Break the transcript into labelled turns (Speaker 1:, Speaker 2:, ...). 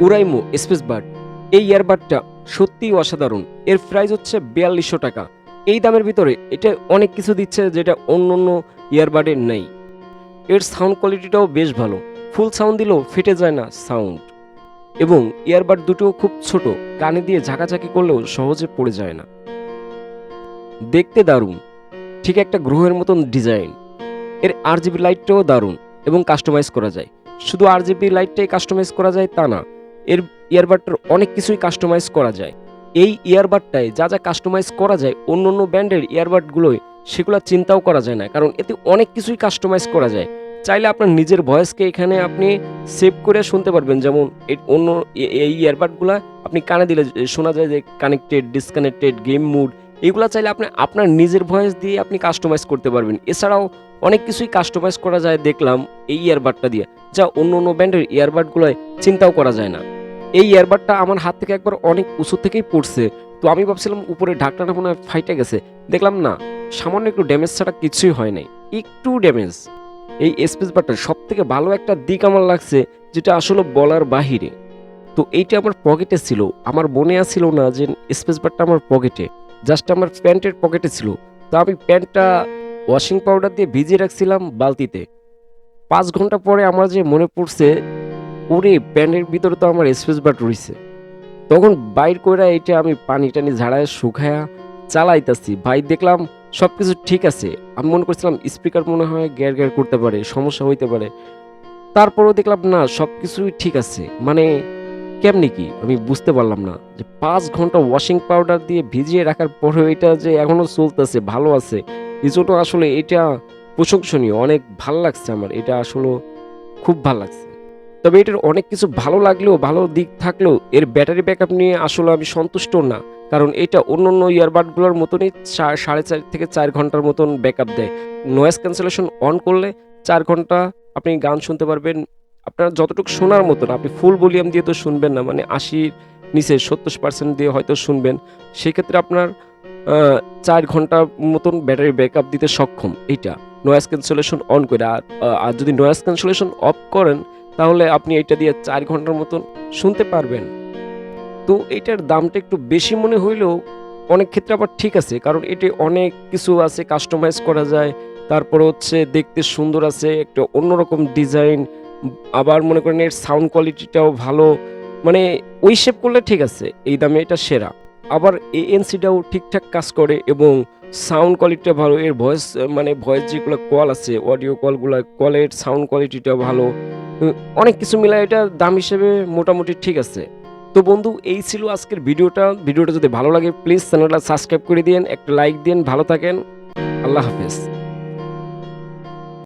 Speaker 1: উরাইমো space bird. এই ইয়ারবাডটা সত্যিই অসাধারণ। এর প্রাইস হচ্ছে বিয়াল্লিশশো টাকা। এই দামের ভিতরে এটা অনেক কিছু দিচ্ছে যেটা অন্য অন্য ইয়ারবাডের নেই। এর সাউন্ড কোয়ালিটিটাও বেশ ভালো। ফুল সাউন্ড দিলেও ফেটে যায় না সাউন্ড। এবং ইয়ারবাড দুটোও খুব ছোট। কানে দিয়ে ঝাঁকাঝাঁকি করলেও সহজে পড়ে যায় না। দেখতে দারুণ। ঠিক একটা গ্রহের মতন ডিজাইন। এর আর জিবি লাইটটাও দারুণ এবং কাস্টমাইজ করা যায়। শুধু আর জিবি লাইটটাই কাস্টমাইজ করা যায় তা না। এর ইয়ারবাডটার অনেক কিছুই কাস্টমাইজ করা যায়। এই ইয়ারবাডটায় যা যা কাস্টমাইজ করা যায়, অন্য অন্য ব্র্যান্ডের ইয়ারবাডগুলোয় সেগুলো চিন্তাও করা যায় না, কারণ এতে অনেক কিছুই কাস্টমাইজ করা যায়। চাইলে আপনার নিজের ভয়েসকে এখানে আপনি সেভ করে শুনতে পারবেন, যেমন অন্য এই ইয়ারবাডগুলো আপনি কানে দিলে শোনা যায় যে কানেক্টেড ডিসকানেক্টেড গেম মুড এগুলো চাইলে আপনি আপনার নিজের ভয়েস দিয়ে আপনি কাস্টমাইজ করতে পারবেন। এছাড়াও অনেক কিছুই কাস্টমাইজ করা যায় দেখলাম এই ইয়ারবাডটা দিয়ে, যা অন্য অন্য ব্র্যান্ডের ইয়ারবাডগুলোয় চিন্তাও করা যায় না। এই ইয়ারবাডটা আমার হাত থেকে একবার অনেক উঁচু থেকেই পড়ছে। তো আমি ভাবছিলাম উপরে ঢাকনাটা মনে হয় ফাইটে গেছে। দেখলাম না, সামান্য একটু ড্যামেজ ছাড়া কিছুই হয় নাই। একটু ড্যামেজ এই স্পেস বারটার সব থেকে ভালো একটা দিক আমার লাগছে, যেটা আসলে বলার বাহিরে। তো এইটা আমার পকেটে ছিল। আমার মনে আসছিল না যে স্পেস বারটা আমার পকেটে জাস্ট আমার প্যান্টের পকেটে ছিল। তো আমি প্যান্টটা ওয়াশিং পাউডার দিয়ে ভিজিয়ে রাখছিলাম বালতিতে। পাঁচ ঘণ্টা পরে আমার যে মনে পড়ছে ওরে প্যান্টের ভিতরে তো আমার স্পেস বাট রয়েছে তখন বাইর করে এটা আমি পানি টানি ঝাড়ায় শুকায়া চালাইতাছি। ভাই দেখলাম সব কিছু ঠিক আছে। আমি মনে করছিলাম স্পিকার মনে হয় গ্যার গ্যার করতে পারে, সমস্যা হইতে পারে। তারপরেও দেখলাম না সব কিছুই ঠিক আছে। মানে কেমনি কি? আমি বুঝতে পারলাম না যে পাঁচ ঘণ্টা ওয়াশিং পাউডার দিয়ে ভিজিয়ে রাখার পরেও এটা যে এখনও চলতেছে, ভালো আছে। এই জন্য আসলে এটা প্রশংসনীয়। অনেক ভালো লাগছে আমার। এটা আসলে খুব ভালো লাগছে। তবে এটার অনেক কিছু ভালো লাগলেও, ভালো দিক থাকলেও এর ব্যাটারি ব্যাকআপ নিয়ে আসলে আমি সন্তুষ্ট না। কারণ এটা অন্য অন্য ইয়ারবাডগুলোর মতনই সাড়ে চার থেকে চার ঘণ্টার মতন ব্যাকআপ দেয়। নয়েজ ক্যান্সেলেশন অন করলে চার ঘণ্টা আপনি গান শুনতে পারবেন। আপনার যতটুকু শোনার মতন, আপনি ফুল ভলিউম দিয়ে তো শুনবেন না মানে আশির নিচে সত্তর পার্সেন্ট দিয়ে হয়তো শুনবেন। সেক্ষেত্রে আপনার চার ঘণ্টা মতন ব্যাটারি ব্যাকআপ দিতে সক্ষম, এইটা। নয়েজ ক্যান্সেলেশন অন করে আর যদি নয়েজ ক্যান্সেলেশন অফ করেন তাহলে আপনি এটা দিয়ে চার ঘণ্টার মতন শুনতে পারবেন। তো এটার দামটা একটু বেশি মনে হইলেও অনেক ক্ষেত্রে আবার ঠিক আছে, কারণ এটি অনেক কিছু আছে কাস্টমাইজ করা যায়, তারপর হচ্ছে দেখতে সুন্দর আছে, একটা অন্যরকম ডিজাইন আবার মনে করেন এর সাউন্ড কোয়ালিটিটাও ভালো মানে ওই শেপ করলে ঠিক আছে, এই দামে এটা সেরা। আবার এএনসিটাও ঠিকঠাক কাজ করে এবং সাউন্ড কোয়ালিটিটা ভালো, এর ভয়েস মানে ভয়েস যেগুলো কল আছে অডিও কলগুলো কলের সাউন্ড কোয়ালিটিটা ভালো অনেক কিছু মিলায় এটা দাম হিসেবে মোটামুটি ঠিক আছে। তো বন্ধু, এই ছিল আজকের ভিডিওটা। ভিডিওটা যদি ভালো লাগে প্লিজ চ্যানেলটা সাবস্ক্রাইব করে দিন একটা লাইক দিন ভালো থাকেন। আল্লাহ হাফেজ।